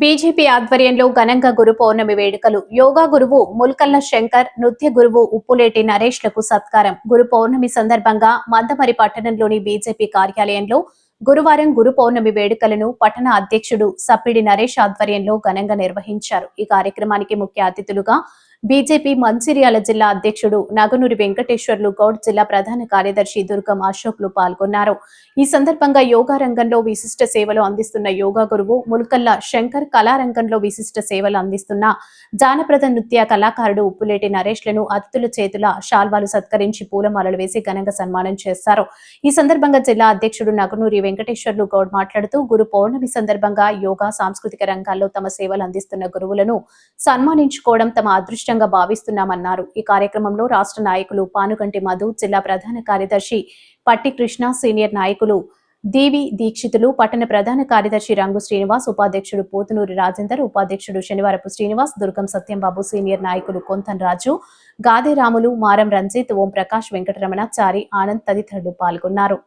BJP ఆధ్వర్యంలో ఘనంగా గురు పౌర్ణమి వేడుకలు. యోగా గురువు ముల్కల్ల శంకర్ నృత్య గురువు ఉప్పులేటి నరేష్లకు సత్కారం. గురు పౌర్ణమి సందర్భంగా మందమరి పట్టణంలోని బీజేపీ కార్యాలయంలో గురువారం గురు పౌర్ణమి వేడుకలను పట్టణ అధ్యక్షుడు సప్పిడి నరేష్ ఆధ్వర్యంలో ఘనంగా నిర్వహించారు. ఈ కార్యక్రమానికి ముఖ్య అతిథులుగా బీజేపీ మంచిర్యాల జిల్లా అధ్యక్షుడు నగనూరి వెంకటేశ్వర్లు గౌడ్ జిల్లా ప్రధాన కార్యదర్శి దుర్గం అశోక్లు పాల్గొన్నారు. ఈ సందర్భంగా యోగా రంగంలో విశిష్ట సేవలు అందిస్తున్న యోగా గురువు ముల్కల్లా శంకర్ కళారంగంలో విశిష్ట సేవలు అందిస్తున్న జానపద నృత్య కళాకారుడు ఉప్పులేటి నరేష్లను అతిథుల చేతుల శాల్వాలు సత్కరించి పూలమాలలు వేసి ఘనంగా సన్మానం చేశారు. ఈ సందర్భంగా జిల్లా అధ్యక్షుడు నగనూరి వెంకటేశ్వర్లు గౌడ్ మాట్లాడుతూ గురు పౌర్ణమి సందర్భంగా యోగా సాంస్కృతిక రంగాల్లో తమ సేవలు అందిస్తున్న గురువులను సన్మానించుకోవడం తమ అదృష్టంగా భావిస్తున్నామన్నారు. ఈ కార్యక్రమంలో రాష్ట్ర నాయకులు పానుగంటి మధు జిల్లా ప్రధాన కార్యదర్శి పట్టి కృష్ణ సీనియర్ నాయకులు దీవి దీక్షితులు పట్టణ ప్రధాన కార్యదర్శి రంగు శ్రీనివాస్ ఉపాధ్యక్షుడు పోతునూరి రాజేందర్ ఉపాధ్యక్షుడు శనివారపు శ్రీనివాస్ దుర్గం సత్యంబాబు సీనియర్ నాయకులు కొంతన్ రాజు గాదే రాములు మారం రంజిత్ ఓం ప్రకాష్ వెంకటరమణ చారి ఆనంద్ తదితరులు పాల్గొన్నారు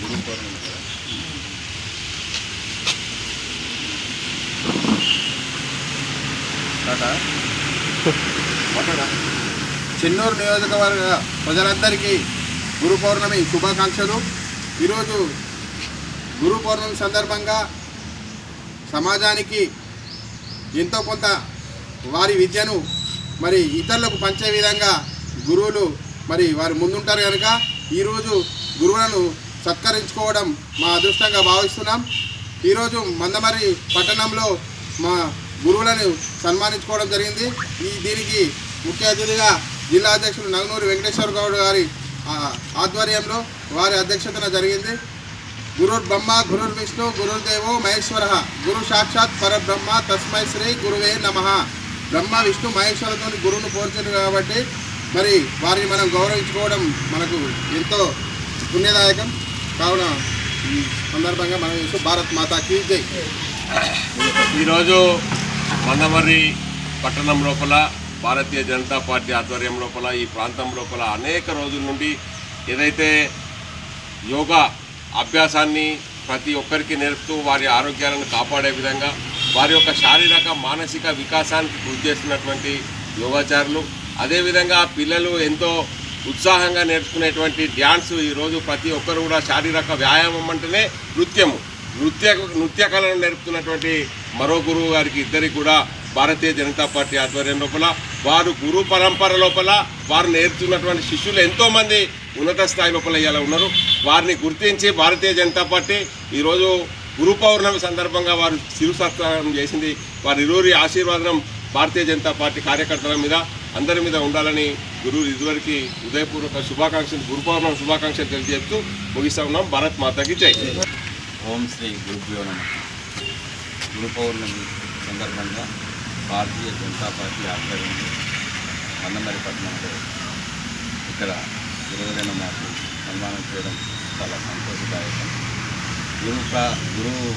గురు పౌర్ణమి కదా టాటా మాట్లాడా చెన్నూరు నియోజకవర్గ ప్రజలందరికీ గురు పౌర్ణమి శుభాకాంక్షలు. ఈరోజు గురు పౌర్ణమి సందర్భంగా సమాజానికి ఎంతో కొంత వారి విద్యను మరి ఇతరులకు పంచే విధంగా గురువులు మరి వారు ముందుంటారు కనుక ఈరోజు గురువులను సత్కరించుకోవడం మా అదృష్టంగా భావిస్తున్నాం. ఈరోజు మందమరి పట్టణంలో మా గురువులను సన్మానించుకోవడం జరిగింది. ఈ దీనికి ముఖ్య అతిథిగా జిల్లా అధ్యక్షులు నగనూరి వెంకటేశ్వర గౌడ్ గారి ఆధ్వర్యంలో వారి అధ్యక్షతన జరిగింది. గురుర్ బ్రహ్మ గురుర్ విష్ణు గురుర్దేవో మహేశ్వర. గురు సాక్షాత్ పరబ్రహ్మ తస్మై శ్రీ గురువే నమ. బ్రహ్మ విష్ణు మహేశ్వరతో గురువును పోల్చారు కాబట్టి మరి వారిని మనం గౌరవించుకోవడం మనకు ఎంతో పుణ్యదాయకం. కావున ఈ సందర్భంగా మనం చేస్తూ భారత్ మాతాకి జై. ఈరోజు మందమర్రి పట్టణం లోపల భారతీయ జనతా పార్టీ ఆధ్వర్యం లోపల ఈ ప్రాంతం లోపల అనేక రోజుల నుండి ఏదైతే యోగా అభ్యాసాన్ని ప్రతి ఒక్కరికి నేర్పుతూ వారి ఆరోగ్యాలను కాపాడే విధంగా వారి యొక్క శారీరక మానసిక వికాసానికి కృషి చేస్తున్నటువంటి యోగాచారులు అదేవిధంగా పిల్లలు ఎంతో ఉత్సాహంగా నేర్చుకునేటువంటి డ్యాన్స్ ఈరోజు ప్రతి ఒక్కరు కూడా శారీరక వ్యాయామం అంటేనే నృత్యము. నృత్య నృత్య కళను నేర్పుతున్నటువంటి మరో గురువు గారికి ఇద్దరికి కూడా భారతీయ జనతా పార్టీ ఆధ్వర్యం లోపల వారు గురు పరంపర లోపల వారు నేర్చుకున్నటువంటి శిష్యులు ఎంతోమంది ఉన్నత స్థాయి లోపల ఇలా ఉన్నారు. వారిని గుర్తించి భారతీయ జనతా పార్టీ ఈరోజు గురు పౌర్ణమి సందర్భంగా వారు శిరు సత్కారం చేసింది. వారి ఇరువురి ఆశీర్వాదం భారతీయ జనతా పార్టీ కార్యకర్తల మీద అందరి మీద ఉండాలని గురువు ఇదివరకు ఉదయపూర్వక శుభాకాంక్షలు గురు పౌర్ణమి శుభాకాంక్షలు తెలియజేస్తూ ముగిస్తా ఉన్నాం. భారత్ మాతకి జై. ఓం శ్రీ గురుభ్యో నమ. గురు పౌర్ణమి సందర్భంగా భారతీయ జనతా పార్టీ ఆధ్వర్యంలో అన్నమరి పట్టణంలో ఇక్కడ గురువులైన మాకు సన్మానం చేయడం చాలా సంతోషదాయకం. గురు ప్రా గురువు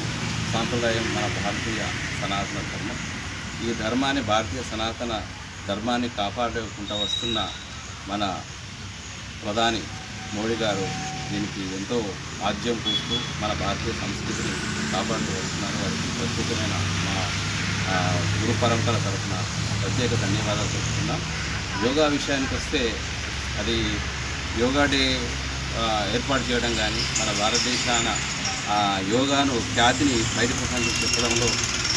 సాంప్రదాయం మన భారతీయ సనాతన ధర్మం. ఈ ధర్మాన్ని భారతీయ సనాతన ధర్మాన్ని కాపాడుకుంటూ వస్తున్న మన ప్రధాని మోడీ గారు దీనికి ఎంతో ఆద్యం పూస్తూ మన భారతీయ సంస్కృతిని కాపాడుతూ వస్తున్నారు. వారికి ప్రత్యేకమైన మన గురు పరంపర తరఫున ప్రత్యేక ధన్యవాదాలు తెలుపుతున్నాం యోగా విషయానికి వస్తే అది యోగా డే ఏర్పాటు చేయడం కానీ మన భారతదేశాన యోగాను ఖ్యాతిని బయట ప్రపంచం చెప్పడంలో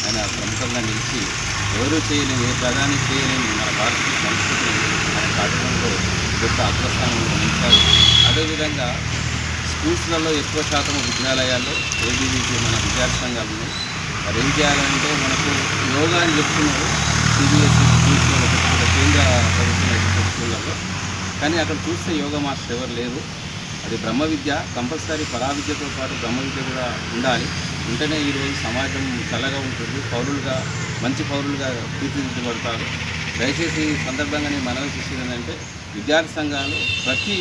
ఆయన ప్రముఖంగా నిలిచి ఎవరు చేయలేని ఏ ప్రధాని చేయలేని మన భారతీయ సంస్కృతిని ఆయన కార్యక్రమంలో గొప్ప అగ్రస్థానంలో ఉంచారు అదేవిధంగా స్కూల్స్లలో ఎక్కువ శాతం విద్యాలయాల్లో ఏబీవీపీ మన విద్యార్థి సంఘాలు ఉన్నాయి. మరి ఏం చేయాలంటే మనకు యోగా అని చెప్తున్నారు సిబిఎస్ఈ స్కూల్స్లో కేంద్ర ప్రభుత్వం ఎడ్యుకేషన్ కానీ అక్కడ చూస్తే యోగా మాస్టర్ ఎవరు లేరు. అది బ్రహ్మ విద్య కంపల్సరీ పరా విద్యతో పాటు బ్రహ్మ విద్య కూడా ఉండాలి. ఉంటేనే ఈరోజు సమాజం చల్లగా ఉంటుంది. పౌరులుగా మంచి పౌరులుగా తీర్చిదిద్దబడతారు. దయచేసి ఈ సందర్భంగా నేను మనవి చేసేది ఏంటంటే విద్యార్థి సంఘాలు ప్రతి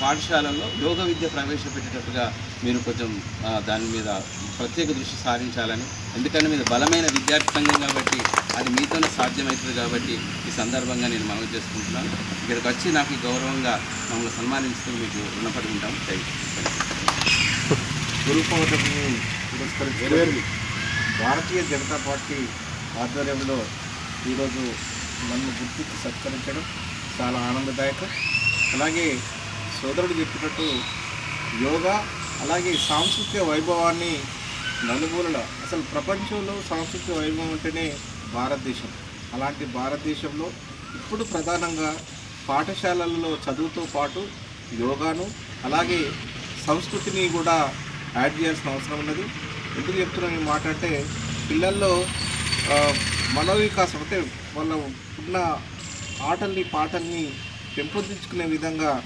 పాఠశాలల్లో యోగ విద్య ప్రవేశపెట్టేటట్టుగా మీరు కొంచెం దాని మీద ప్రత్యేక దృష్టి సారించాలని ఎందుకంటే మీరు బలమైన విద్యార్థి సంఘం కాబట్టి అది మీతోనే సాధ్యమవుతుంది కాబట్టి ఈ సందర్భంగా నేను మనవి చేసుకుంటున్నాను. ఇక్కడికి వచ్చి నాకు ఈ గౌరవంగా మమ్మల్ని సన్మానిస్తూ మీకు రుణపడి ఉంటాం థ్యాంక్ యూ గురు భారతీయ జనతా పార్టీ ఆధ్వర్యంలో ఈరోజు నన్ను గుర్తించి సత్కరించడం చాలా ఆనందదాయకం. అలాగే సోదరుడు చెప్పినట్టు యోగా అలాగే సాంస్కృతిక వైభవాన్ని నలుమూలల అసలు ప్రపంచంలో సాంస్కృతిక వైభవం అంటేనే భారతదేశం. అలాంటి భారతదేశంలో ఇప్పుడు ప్రధానంగా పాఠశాలలలో చదువుతో పాటు యోగాను అలాగే సంస్కృతిని కూడా యాడ్ చేయాల్సిన అవసరం ఉన్నది. ఎందుకు చెప్తున్నాను ఈ మాట అంటే పిల్లల్లో మనోవికాసం అంటే వాళ్ళ ఉన్న ఆటల్ని పాటల్ని పెంపొందించుకునే విధంగా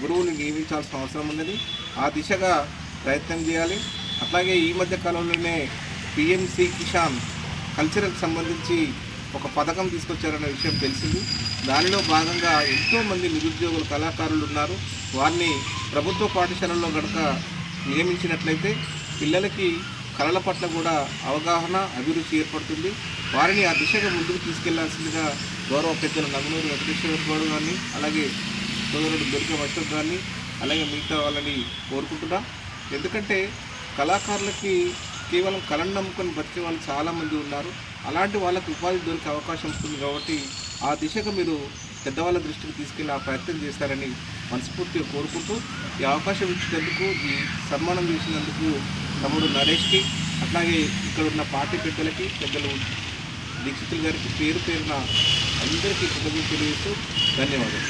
గురువుని నియమించాల్సిన అవసరం ఉన్నది. ఆ దిశగా ప్రయత్నం చేయాలి. అట్లాగే ఈ మధ్య కాలంలోనే పిఎంసి కిషాన్ కల్చర్కి సంబంధించి ఒక పథకం తీసుకొచ్చారనే విషయం తెలిసింది. దానిలో భాగంగా ఎంతోమంది నిరుద్యోగులు కళాకారులు ఉన్నారు. వారిని ప్రభుత్వ పాఠశాలల్లో కనుక నియమించినట్లయితే పిల్లలకి కళల పట్ల కూడా అవగాహన అభిరుచి ఏర్పడుతుంది. వారిని ఆ దిశగా ముందుకు తీసుకెళ్ళాల్సిందిగా గౌరవ పెద్దలు నగనూరు వెంకటేశ్వర గౌడ్ గారిని అలాగే సోదరుడు దుర్గ అశోక్ గారిని అలాగే మిగతా వాళ్ళని కోరుకుంటున్నా. ఎందుకంటే కళాకారులకి కేవలం కళను నమ్ముకొని బతికే వాళ్ళు చాలామంది ఉన్నారు. అలాంటి వాళ్ళకి ఉపాధి దొరికే అవకాశం ఉంటుంది కాబట్టి ఆ దిశగా మీరు పెద్దవాళ్ళ దృష్టికి తీసుకెళ్ళి ఆ ప్రయత్నం చేస్తారని మనస్ఫూర్తిగా కోరుకుంటూ ఈ అవకాశం ఇచ్చినందుకు ఈ సన్మానం చేసినందుకు తమ్ముడు నరేష్కి అట్లాగే ఇక్కడ ఉన్న పార్టీ పెద్దలకి పెద్దలు దీక్షితులు గారికి పేరు పేరున అందరికీ కృతజ్ఞతలు తెలియజేస్తూ ధన్యవాదాలు